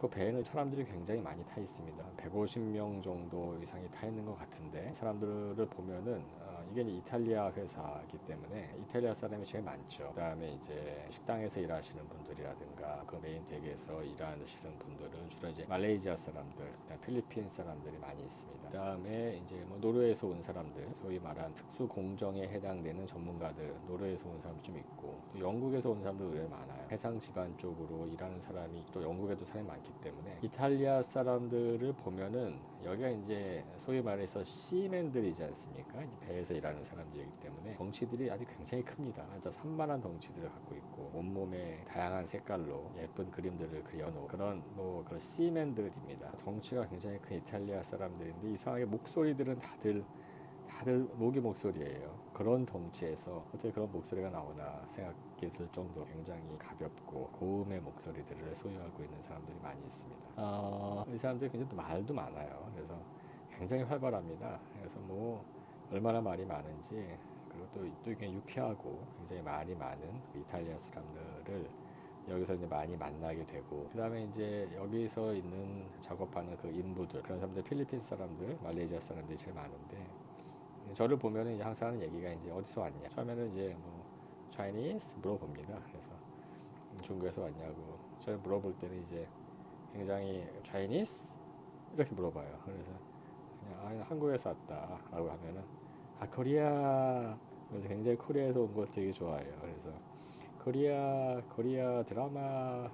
그 배에는 사람들이 굉장히 많이 타 있습니다. 150명 정도 이상이 타 있는 것 같은데 사람들을 보면은 어, 이게 이탈리아 회사이기 때문에 이탈리아 사람이 제일 많죠. 그다음에 이제 식당에서 일하시는 분들이라든가 그 메인 댁에서 일하시는 분들은 주로 이제 말레이시아 사람들, 필리핀 사람들이 많이 있습니다. 그다음에 이제 뭐 노르웨이에서 온 사람들, 소위 말한 특수 공정에 해당되는 전문가들, 노르웨이에서 온 사람 좀 있고 또 영국에서 온 사람도 의외로 많아요. 해상 집안 쪽으로 일하는 사람이 또 영국에도 사람이 많기 때문에 이탈리아 사람들을 보면은 여기가 이제 소위 말해서 시맨들이지 않습니까? 배에서 일하는 사람들이기 때문에 덩치들이 아주 굉장히 큽니다. 아주 산만한 덩치들을 갖고 있고 온몸에 다양한 색깔로 예쁜 그림들을 그려놓은 그런 뭐 그런 시맨들입니다. 덩치가 굉장히 큰 이탈리아 사람들인데 이상하게 목소리들은 다들 다들 모기 목소리예요. 그런 덩치에서 어떻게 그런 목소리가 나오나 생각이 들 정도 굉장히 가볍고 고음의 목소리들을 소유하고 있는 사람들이 많이 있습니다. 어, 이 사람들이 굉장히 또 말도 많아요. 그래서 굉장히 활발합니다. 그래서 뭐 얼마나 말이 많은지 그리고 또, 또 이게 유쾌하고 굉장히 말이 많은 그 이탈리아 사람들을 여기서 이제 많이 만나게 되고 그다음에 이제 여기서 있는 작업하는 그 인부들 그런 사람들 필리핀 사람들 말레이시아 사람들이 제일 많은데 저를 보면은 이제 항상 하는 얘기가 이제 어디서 왔냐. 처음에는 이제 뭐 Chinese 물어봅니다. 그래서 중국에서 왔냐고. 저를 물어볼 때는 이제 굉장히 Chinese? 이렇게 물어봐요. 그래서 아, 한국에서 왔다라고 하면은 아 코리아 그래서 굉장히 코리아에서 온 걸 되게 좋아해요 그래서 코리아 코리아 드라마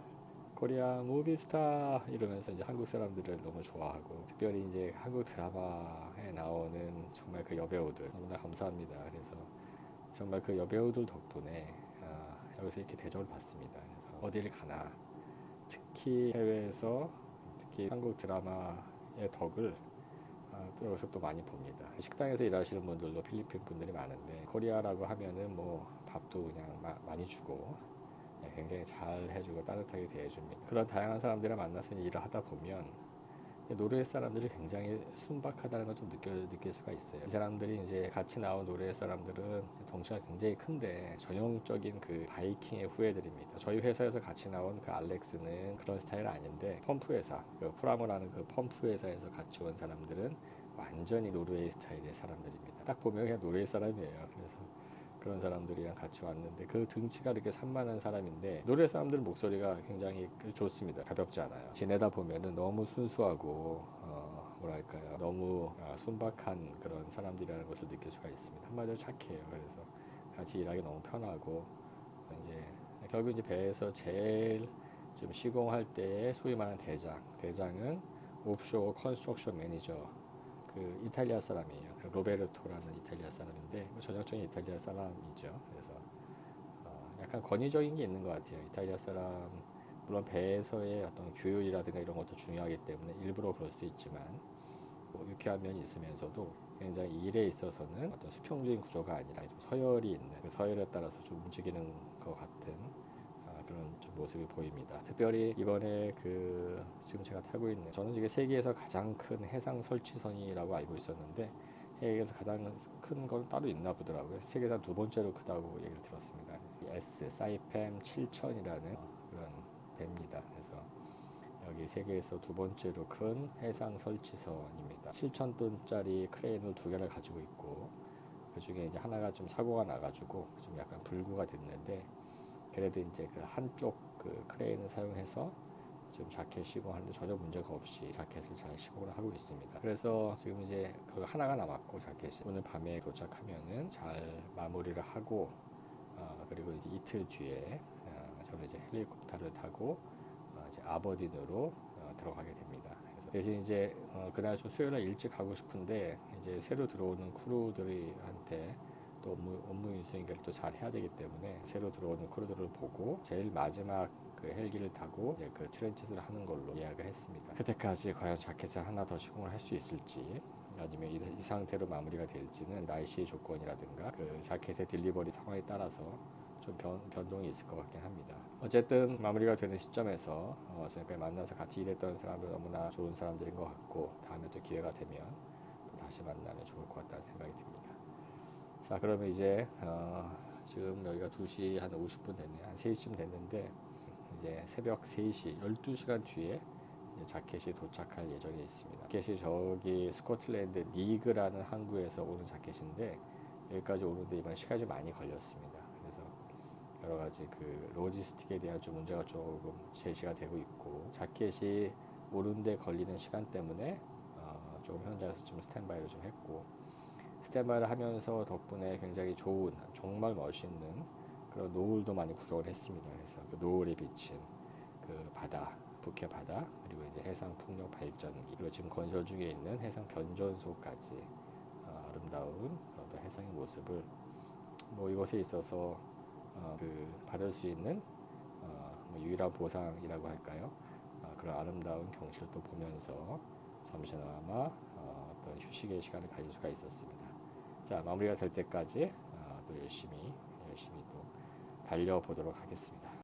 코리아 무비스타 이러면서 이제 한국 사람들을 너무 좋아하고 특별히 이제 한국 드라마에 나오는 정말 그 여배우들 너무나 감사합니다. 그래서 정말 그 여배우들 덕분에 아, 여기서 이렇게 대접을 받습니다. 그래서 어디를 가나 특히 해외에서 특히 한국 드라마의 덕을 아, 또 여기서 또 많이 봅니다. 식당에서 일하시는 분들도 필리핀 분들이 많은데 코리아라고 하면은 뭐 밥도 그냥 마- 많이 주고 네, 굉장히 잘 해주고 따뜻하게 대해줍니다. 그런 다양한 사람들을 만나서 일을 하다 보면 노르웨이 사람들이 굉장히 순박하다는 걸 좀 느껴, 느낄 수가 있어요. 이 사람들이 이제 같이 나온 노르웨이 사람들은 덩치가 굉장히 큰데 전형적인 그 바이킹의 후예들입니다. 저희 회사에서 같이 나온 그 알렉스는 그런 스타일 아닌데 펌프 회사, 그 프라모라는 그 펌프 회사에서 같이 온 사람들은 완전히 노르웨이 스타일의 사람들입니다. 딱 보면 그냥 노르웨이 사람이에요. 그래서 그런 사람들이랑 같이 왔는데 그 등치가 이렇게 산만한 사람인데 노래 사람들 목소리가 굉장히 좋습니다. 가볍지 않아요. 지내다 보면은 너무 순수하고 어, 뭐랄까요 너무 아, 순박한 그런 사람들이라는 것을 느낄 수가 있습니다. 한마디로 착해요. 그래서 같이 일하기 너무 편하고 이제 결국 이제 배에서 제일 지금 시공할 때 소위 말하는 대장 대장은 옵쇼어 컨스트럭션 매니저 그 이탈리아 사람이에요. 그 로베르토라는 이탈리아 사람인데 뭐 전형적인 이탈리아 사람이죠. 그래서 어, 약간 권위적인 게 있는 것 같아요. 이탈리아 사람 물론 배에서의 어떤 규율이라든가 이런 것도 중요하기 때문에 일부러 그럴 수도 있지만 뭐 유쾌한 면이 있으면서도 굉장히 일에 있어서는 어떤 수평적인 구조가 아니라 좀 서열이 있는 그 서열에 따라서 좀 움직이는 것 같은 모습이 보입니다. 특별히 이번에 그 지금 제가 타고 있는 저는 이게 세계에서 가장 큰 해상 설치선이라고 알고 있었는데 세계에서 가장 큰 건 따로 있나 보더라고요. 세계에서 두 번째로 크다고 얘기를 들었습니다. S 사이팸 7000이라는 그런 배입니다. 그래서 여기 세계에서 두 번째로 큰 해상 설치선입니다. 7,000톤짜리 크레인을 두 개를 가지고 있고 그 중에 이제 하나가 좀 사고가 나가지고 좀 약간 불구가 됐는데 그래도 이제 그 한쪽 그 크레인을 사용해서 지금 자켓 시공하는데 전혀 문제가 없이 자켓을 잘 시공을 하고 있습니다. 그래서 지금 이제 그 하나가 남았고 자켓이 오늘 밤에 도착하면은 잘 마무리를 하고 어, 그리고 이제 이틀 뒤에 어, 저는 이제 헬리콥터를 타고 어, 이제 아버딘으로 어, 들어가게 됩니다. 그래서 대신 이제 어, 그날 좀 수요일 날 일찍 가고 싶은데 이제 새로 들어오는 크루들한테 또 업무, 업무 인수인계를 또 잘 해야 되기 때문에 새로 들어오는 크루들을 보고 제일 마지막 그 헬기를 타고 그 트렌치를 하는 걸로 예약을 했습니다. 그때까지 과연 자켓을 하나 더 시공을 할 수 있을지 아니면 이, 이 상태로 마무리가 될지는 날씨의 조건이라든가 그 자켓의 딜리버리 상황에 따라서 좀 변, 변동이 있을 것 같긴 합니다. 어쨌든 마무리가 되는 시점에서 어, 지금까지 만나서 같이 일했던 사람들 너무나 좋은 사람들인 것 같고 다음에 또 기회가 되면 또 다시 만나면 좋을 것 같다는 생각이 듭니다. 자 그러면 이제 어, 지금 여기가 2시 한 50분 됐네 한 3시쯤 됐는데 이제 새벽 3시 12시간 뒤에 자켓이 도착할 예정에 있습니다. 자켓이 저기 스코틀랜드 리그라는 항구에서 오는 자켓인데 여기까지 오는데 이번 시간이 좀 많이 걸렸습니다. 그래서 여러 가지 그 로지스틱에 대한 좀 문제가 조금 제시가 되고 있고 자켓이 오는데 걸리는 시간 때문에 어, 조금 현장에서 좀 스탠바이를 좀 했고 스탠바이를 하면서 덕분에 굉장히 좋은 정말 멋있는 그런 노을도 많이 구경을 했습니다. 그래서 그 노을에 비친 그 바다, 북해 바다 그리고 이제 해상 풍력 발전기 그리고 지금 건설 중에 있는 해상 변전소까지 어, 아름다운 어떤 해상의 모습을 뭐 이것에 있어서 어, 그 받을 수 있는 어, 뭐 유일한 보상이라고 할까요? 어, 그런 아름다운 경치를 또 보면서 잠시나마 어, 어떤 휴식의 시간을 가질 수가 있었습니다. 자 마무리가 될 때까지 어, 또 열심히 열심히 또 달려보도록 하겠습니다.